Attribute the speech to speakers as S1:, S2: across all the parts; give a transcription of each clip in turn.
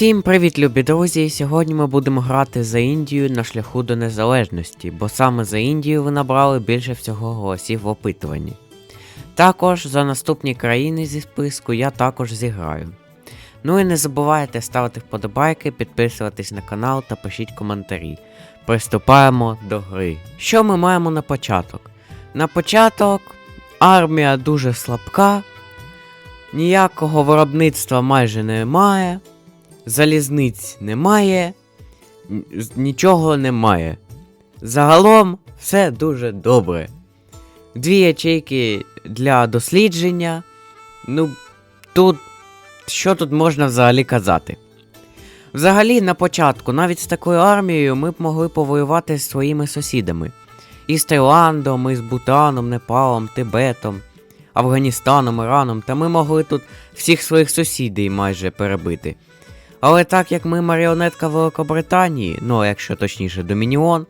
S1: Всім привіт, любі друзі! Сьогодні ми будемо грати за Індію на шляху до незалежності, бо саме за Індію ви набрали більше всього голосів в опитуванні. Також за наступні країни зі списку я також зіграю. Ну і не забувайте ставити вподобайки, підписуватись на канал та пишіть коментарі. Приступаємо до гри. Що ми маємо на початок? На початок армія дуже слабка, ніякого виробництва майже немає залізниць немає, нічого немає. Загалом все дуже добре. Дві ячейки для дослідження. Ну, тут що тут можна взагалі казати? Взагалі, на початку, навіть з такою армією, ми б могли повоювати з своїми сусідами. І з Таїландом, і з Бутаном, Непалом, Тибетом, Афганістаном, Іраном, та ми могли тут всіх своїх сусідів майже перебити. Але так як ми маріонетка Великобританії, ну якщо точніше Домініон,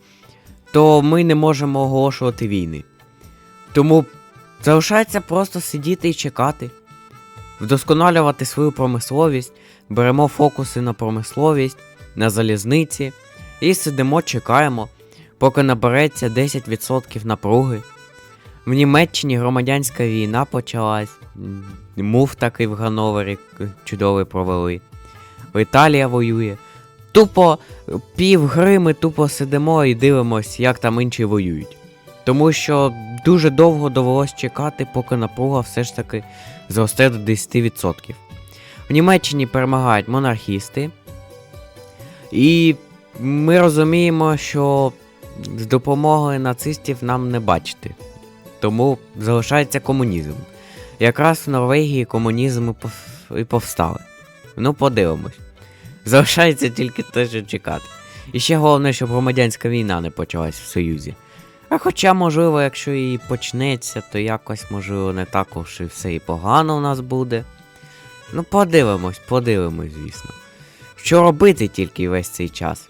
S1: то ми не можемо оголошувати війни. Тому залишається просто сидіти і чекати, вдосконалювати свою промисловість, беремо фокуси на промисловість, на залізниці і сидимо, чекаємо, поки набереться 10% напруги. В Німеччині громадянська війна почалась, мув такий в Гановері чудовий провели. Італія воює. Тупо пів гри ми тупо сидимо і дивимось, як там інші воюють. Тому що дуже довго довелось чекати, поки напруга все ж таки зросте до 10%. В Німеччині перемагають монархісти. І ми розуміємо, що з допомогою нацистів нам не бачити. Тому залишається комунізм. Якраз в Норвегії комунізм і повстали. Ну, подивимось. Залишається тільки те, що чекати. І ще головне, щоб громадянська війна не почалась в Союзі. А хоча, можливо, якщо і почнеться, то якось, можливо, не також і все і погано у нас буде. Ну, подивимось, подивимось, звісно. Що робити тільки весь цей час?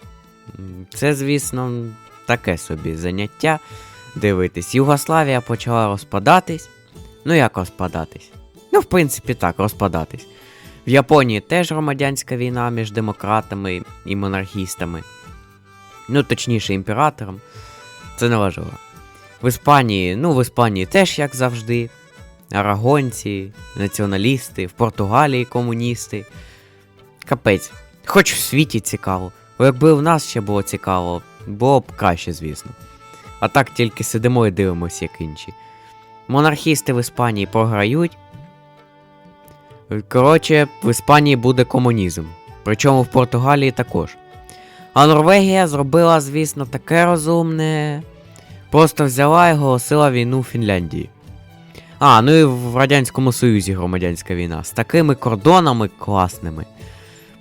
S1: Це, звісно, таке собі заняття дивитись. Югославія почала розпадатись. Ну як розпадатись? Ну, в принципі, так, розпадатись. В Японії теж громадянська війна між демократами і монархістами. Ну, точніше, імператором. Це не важливо. В Іспанії, ну, в Іспанії теж, як завжди. Арагонці, націоналісти, в Португалії комуністи. Капець. Хоч в світі цікаво. Бо якби в нас ще було цікаво, було б краще, звісно. А так тільки сидимо і дивимося, як інші. Монархісти в Іспанії програють. Коротше, в Іспанії буде комунізм. Причому в Португалії також. А Норвегія зробила, звісно, таке розумне. Просто взяла і оголосила війну Фінляндії. А, ну і в Радянському Союзі громадянська війна. З такими кордонами класними.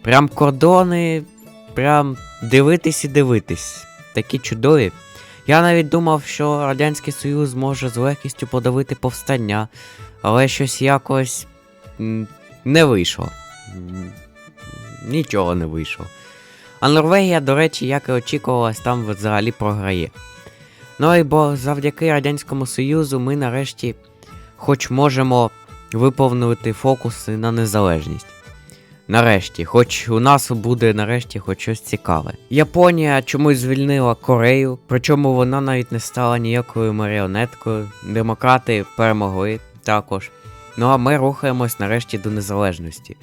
S1: Прям кордони. Прям дивитись і дивитись. Такі чудові. Я навіть думав, що Радянський Союз може з легкістю подавити повстання, але щось якось не вийшло. Нічого не вийшло. А Норвегія, до речі, як і очікувалось, там взагалі програє. Ну і бо завдяки Радянському Союзу ми нарешті хоч можемо виповнити фокуси на незалежність. Нарешті, хоч у нас буде нарешті хоч щось цікаве. Японія чомусь звільнила Корею, причому вона навіть не стала ніякою маріонеткою. Демократи перемогли також. Ну а ми рухаємось нарешті до незалежності.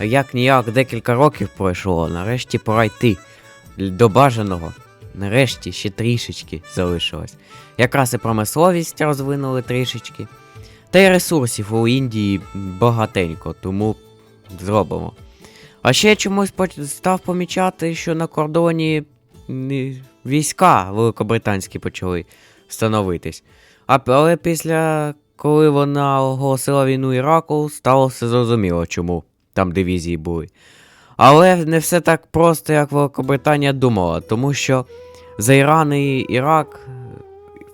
S1: Як ніяк декілька років пройшло, нарешті пора йти до бажаного. Нарешті ще трішечки залишилось. Якраз і промисловість розвинули трішечки. Та й ресурсів у Індії багатенько, тому зробимо. А ще чомусь став помічати, що на кордоні війська великобританські почали становитись. А але після коли вона оголосила війну Іраку, стало все зрозуміло, чому там дивізії були. Але не все так просто, як Великобританія думала, тому що за Іран і Ірак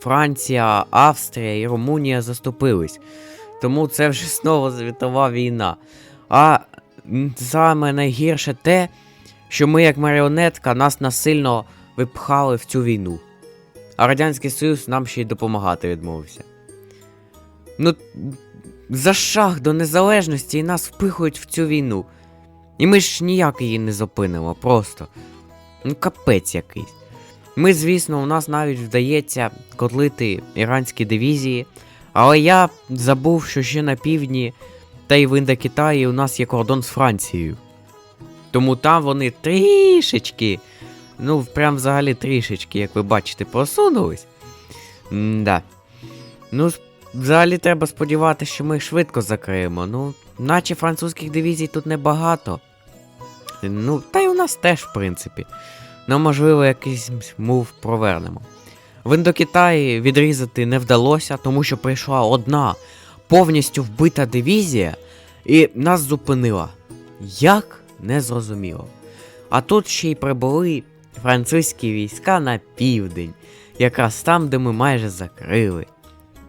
S1: Франція, Австрія і Румунія заступились. Тому це вже знову світова війна. А саме найгірше те, що ми, як маріонетка, нас насильно випхали в цю війну. А Радянський Союз нам ще й допомагати відмовився. Ну, за шаг до незалежності і нас впихують в цю війну. І ми ж ніяк її не зупинимо, просто. Ну, капець якийсь. Ми, звісно, у нас навіть вдається котлити іранські дивізії, але я забув, що ще на півдні та й в Індокитаї у нас є кордон з Францією. Тому там вони трішечки, ну, прям взагалі трішечки, як ви бачите, просунулись. Да. Ну, взагалі треба сподіватися, що ми швидко закриємо. Ну, наче французьких дивізій тут небагато. Ну, та й у нас теж, в принципі. Ну, можливо, якийсь мув провернемо. В Індокитаї відрізати не вдалося, тому що прийшла одна повністю вбита дивізія і нас зупинила. Як? Не зрозуміло. А тут ще й прибули французькі війська на південь, якраз там, де ми майже закрили.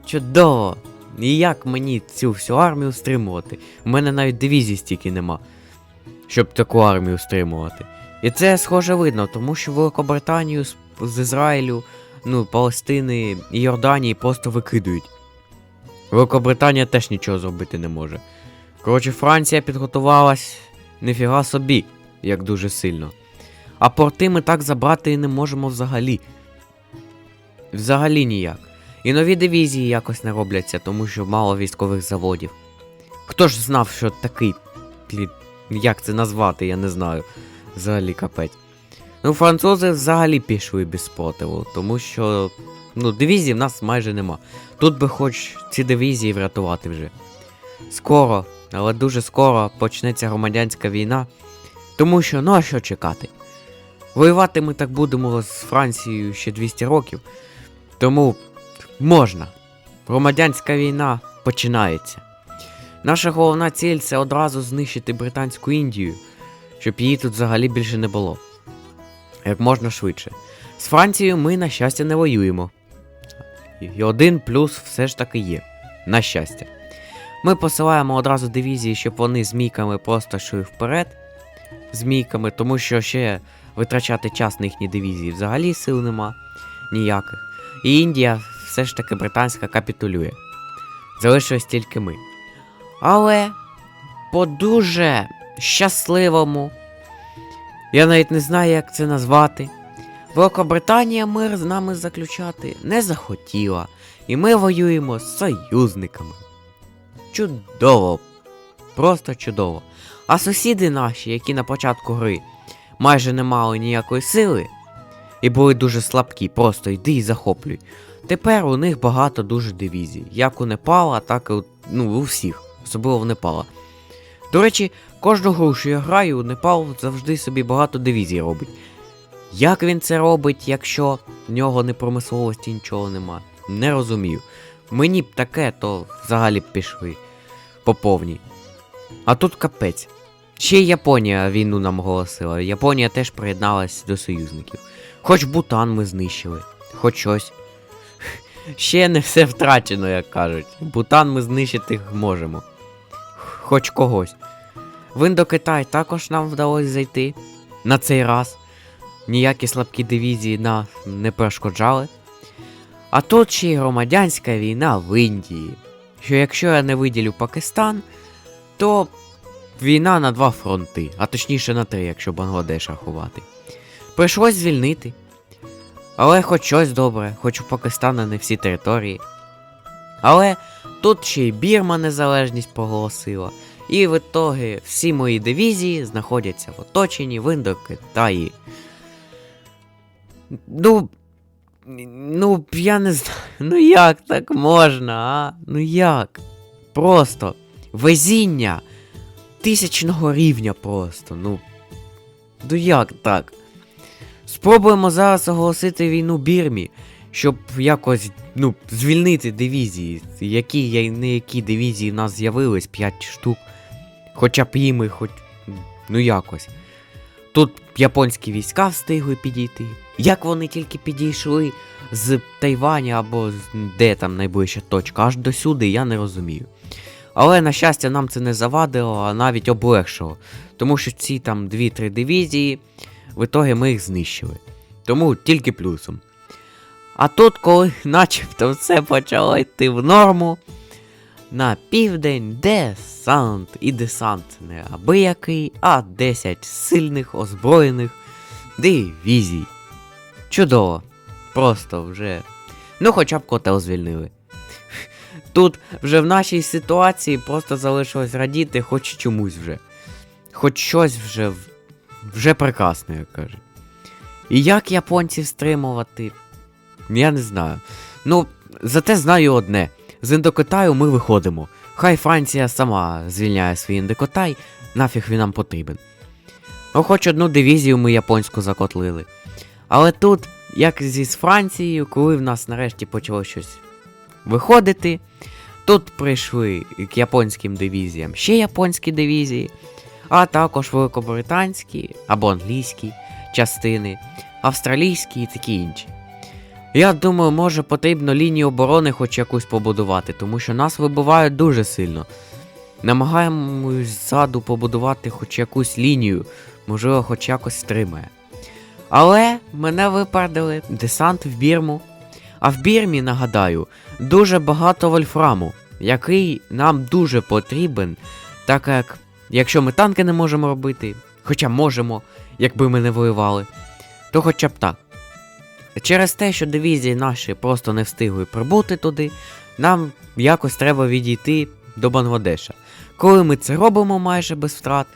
S1: Чудово! І як мені цю всю армію стримувати? У мене навіть дивізій стільки нема, щоб таку армію стримувати. І це схоже видно, тому що Великобританію з, Ізраїлю, ну, Палестини і Йорданії просто викидують. Великобританія теж нічого зробити не може. Коротше, Франція підготувалась ніфіга собі, як дуже сильно. А порти ми так забрати і не можемо взагалі. Взагалі ніяк. І нові дивізії якось не робляться, тому що мало військових заводів. Хто ж знав, що такий. Як це назвати, я не знаю. Взагалі капець. Ну, французи взагалі пішли без спротиву, тому що. Ну, дивізій в нас майже нема. Тут би хоч ці дивізії врятувати вже. Скоро, але дуже скоро почнеться громадянська війна. Тому що, ну а що чекати? Воювати ми так будемо з Францією ще 200 років. Тому можна. Громадянська війна починається. Наша головна ціль це одразу знищити Британську Індію, щоб її тут взагалі більше не було. Як можна швидше. З Францією ми, на щастя, не воюємо. І один плюс все ж таки є. На щастя. Ми посилаємо одразу дивізії, щоб вони змійками просто йшли вперед. Змійками, тому що ще витрачати час на їхні дивізії взагалі сил нема ніяких. І Індія все ж таки британська капітулює. Залишилось тільки ми. Але по дуже щасливому. Я навіть не знаю, як це назвати. Великобританія мир з нами заключати не захотіла, і ми воюємо з союзниками. Чудово! Просто чудово. А сусіди наші, які на початку гри майже не мали ніякої сили і були дуже слабкі, просто йди і захоплюй. Тепер у них багато дуже дивізій, як у Непала, так і у, ну, у всіх, особливо в Непала. До речі, кожну гру, що я граю, Непал завжди собі багато дивізій робить. Як він це робить, якщо в нього не промисловості нічого нема? Не розумію. Мені б таке, то взагалі б пішли по повній. А тут капець. Ще й Японія війну нам оголосила. Японія теж приєдналась до союзників. Хоч Бутан ми знищили, хоч щось. Ще не все втрачено, як кажуть. Бутан ми знищити можемо. Хоч когось. В Індокитай також нам вдалося зайти. На цей раз. Ніякі слабкі дивізії нас не перешкоджали. А тут ще й громадянська війна в Індії. Що якщо я не виділю Пакистан, то війна на два фронти, а точніше на три, якщо Бангладеш рахувати. Прийшлось звільнити. Але хоч щось добре, хоч у Пакистана не всі території. Але тут ще й Бірма незалежність проголосила. І в ітоги всі мої дивізії знаходяться в оточенні в Індокитаї. Ну. Ну, я не знаю. Ну як так можна, а? Ну як? Просто везіння тисячного рівня просто. Ну. Ну як так? Спробуємо зараз оголосити війну Бірмі, щоб якось ну, звільнити дивізії. Які не які дивізії в нас з'явились 5 штук. Хоча б їм хоч. Ну якось. Тут японські війська встигли підійти. Як вони тільки підійшли з Тайваня або де там найближча точка, аж до сюди, я не розумію. Але, на щастя, нам це не завадило, а навіть облегшило. Тому що ці там 2-3 дивізії, в ітогі ми їх знищили. Тому тільки плюсом. А тут, коли начебто все почало йти в норму, на південь десант. І десант не абиякий, а 10 сильних озброєних дивізій. Чудово. Просто вже. Ну, хоча б котел звільнили. Тут вже в нашій ситуації просто залишилось радіти хоч чомусь вже. Хоч щось вже вже прекрасно, як кажуть. І як японців стримувати? Я не знаю. Ну, зате знаю одне: з Індокитаю ми виходимо. Хай Франція сама звільняє свій індокитай, нафіг він нам потрібен. Ну, хоч одну дивізію ми японську закотлили. Але тут, як зі з Францією, коли в нас нарешті почало щось виходити, тут прийшли к японським дивізіям ще японські дивізії, а також великобританські або англійські частини, австралійські і такі інші. Я думаю, може потрібно лінію оборони хоч якусь побудувати, тому що нас вибивають дуже сильно. Намагаємось ззаду побудувати хоч якусь лінію, можливо, хоч якось стримає. Але мене випередили десант в Бірму. А в Бірмі, нагадаю, дуже багато вольфраму, який нам дуже потрібен, так як якщо ми танки не можемо робити, хоча можемо, якби ми не воювали, то хоча б так. Через те, що дивізії наші просто не встигли прибути туди, нам якось треба відійти до Бангладеша. Коли ми це робимо майже без втрат,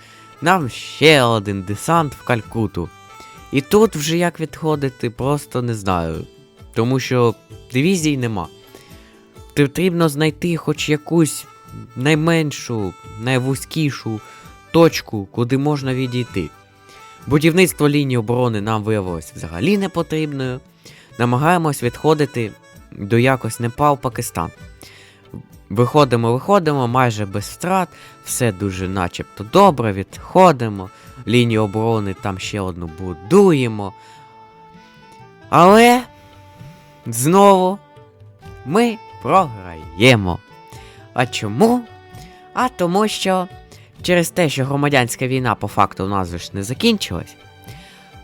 S1: нам ще один десант в Калькуту. І тут вже як відходити, просто не знаю. Тому що дивізій нема. Потрібно знайти хоч якусь найменшу, найвузькішу точку, куди можна відійти. Будівництво лінії оборони нам виявилось взагалі не потрібною. Намагаємось відходити до якось Непал, Пакистан. Виходимо, виходимо майже без втрат, все дуже начебто добре, відходимо. Лінію оборони там ще одну будуємо. Але знову ми програємо. А чому? А тому що через те, що громадянська війна по факту у нас ж не закінчилась.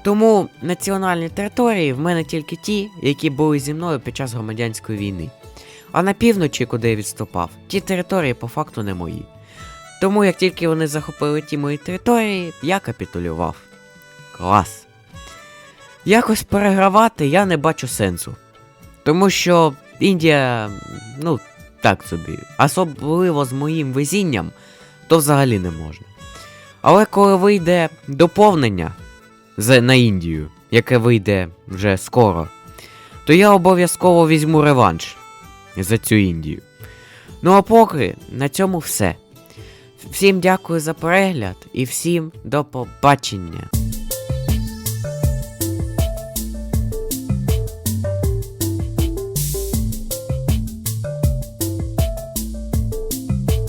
S1: Тому національні території в мене тільки ті, які були зі мною під час громадянської війни. А на півночі, куди я відступав, ті території по факту не мої. Тому як тільки вони захопили ті мої території, я капітулював. Клас. Якось перегравати я не бачу сенсу. Тому що Індія, ну, так собі, особливо з моїм везінням, то взагалі не можна. Але коли вийде доповнення на Індію, яке вийде вже скоро, то я обов'язково візьму реванш за цю Індію. Ну а поки на цьому все. Всім дякую за перегляд і всім до побачення.